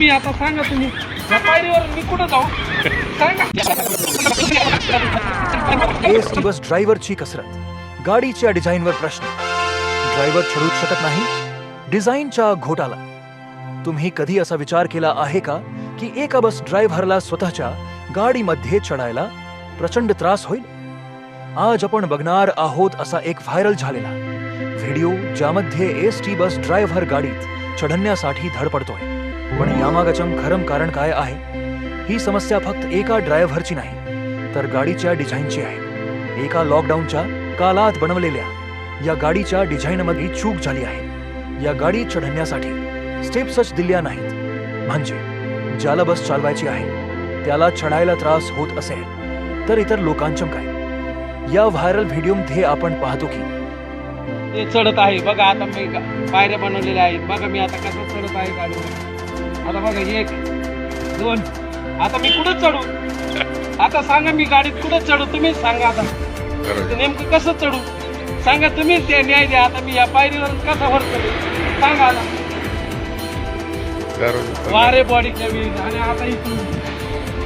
मी आता सांगा तुम्ही. या पायरीवर मी कुठं जाऊ? सांगा. एस टी बस ड्रायव्हरची कसरत. गाडीच्या डिझाईनवर प्रश्न. ड्रायव्हर छडूच शकत नाही. डिझाईनच्या घोटाला. तुम्ही कधी असा विचार केला आहे का की एका बस ड्रायव्हरला स्वतःच्या गाडीमध्ये चढायला प्रचंड त्रास होईल? आज आपण बघणार आहोत असा एक व्हायरल झालेला. व्हिडिओ ज्यामध्ये एस टी बस ड्रायव्हर गाडीत चढण्यासाठी धडपडतोय. पण यामागचं खरं कारण काय आहे? ही समस्या फक्त एका ड्रायव्हरची नाही तर गाडीच्या डिझाईनची आहे. एका लॉकडाऊनच्या कालात बनवलेल्या या गाडीच्या डिझाईनमध्ये चूक झाली आहे. या गाडी चढण्यासाठी स्टेप्सच दिल्या नाहीत. म्हणजे ज्याला बस चालवायची आहे त्याला चढायला त्रास होत असेल तर इतर लोकांचं काय? या व्हायरल व्हिडिओमध्ये आपण पाहतो की ते चढत आहे. बघा आता मी पायऱ्या बनवलेल्या आहेत. बघा मी आता कसं चढत आहे गाडीवर. आता बघा एक दोन. आता मी कुठं चढू? आता सांगा मी गाडीत कुठं चढू? तुम्हीच सांगा आता. नेमकं कसं चढू? सांगा तुम्हीच ते न्याय द्या. आता मी या पायरीवर कसा वर चढू? सांगा आता. वारे बॉडी कॅबिन आणि आता इकडून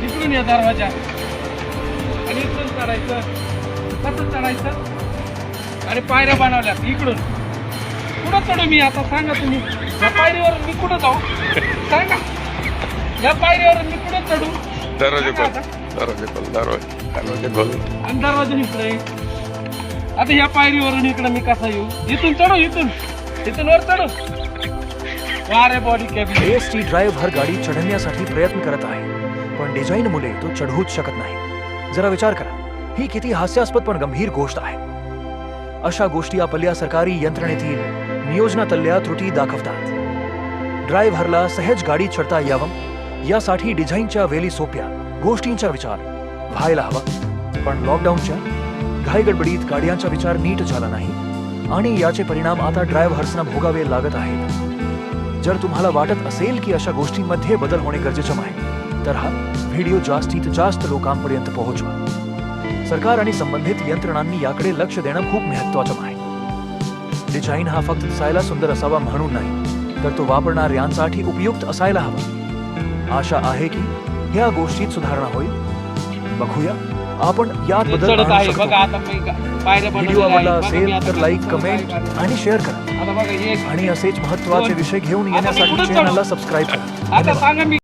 इकडून या दरवाजा. आणि इकडून चढायचं. कसं चढायचं? आणि पायऱ्या बनवल्या. इकडून. कुठं चढू मी आता? सांगा तुम्ही. या पायरीवर मी कुठं जाऊ? या पायरीवर मी कुठं चढू. दरवाजे खोल. आता. दरवाजे खोल दरवाजे दरवाजे खोल. आणि दरवाजा इकडे आता या पायरीवरून इकडे मी कसा येऊ? इथून चढू इथून. इथून वर चढू. वारे body cabin S T driver गाडी चढण्यासाठी प्रयत्न करत आहे. पण डिझाईनमुळे तो चढवूच शकत नाही. जरा विचार करा. ही किती हास्यास्पद पण गंभीर गोष्ट आहे. अशा गोष्टी आपल्या सरकारी यंत्रणेतील नियोजनातल्या त्रुटी दाखवतात. ड्रायव्हरला सहज गाडी चढता यावं? यासाठी डिझाईनच्या वेली सोप्या गोष्टींचा विचार. व्हायला हवा. पण लॉकडाऊनच्या घाईगडबडीत गाड्यांचा विचार नीट झाला नाही. आणि याचे परिणाम आता ड्रायव्हर्सना भोगावे लागत आहेत. जर तुम्हाला वाटत असेल की अशा गोष्टींमध्ये बदल होणे गरजेचं आहे तर हा व्हिडिओ जास्तीत जास्त लोकांपर्यंत पोहोचवा. सरकार आणि संबंधित यंत्रणांनी याकडे लक्ष देणं खूप महत्वाचं आहे. डिझाईन हा फक्त दिसायला सुंदर असावा म्हणून नाही. तर तो वापरणाऱ्यांसाठी उपयुक्त असायला हवा. आशा आहे की ह्या गोष्टीत सुधारणा होईल. बघूया आपण यात बदल व्हिडिओ आवडला असेल तर लाईक कमेंट आणि शेअर करा. आणि असेच महत्त्वाचे दोन. विषय घेऊन येण्यासाठी चॅनलला? सबस्क्राईब करा.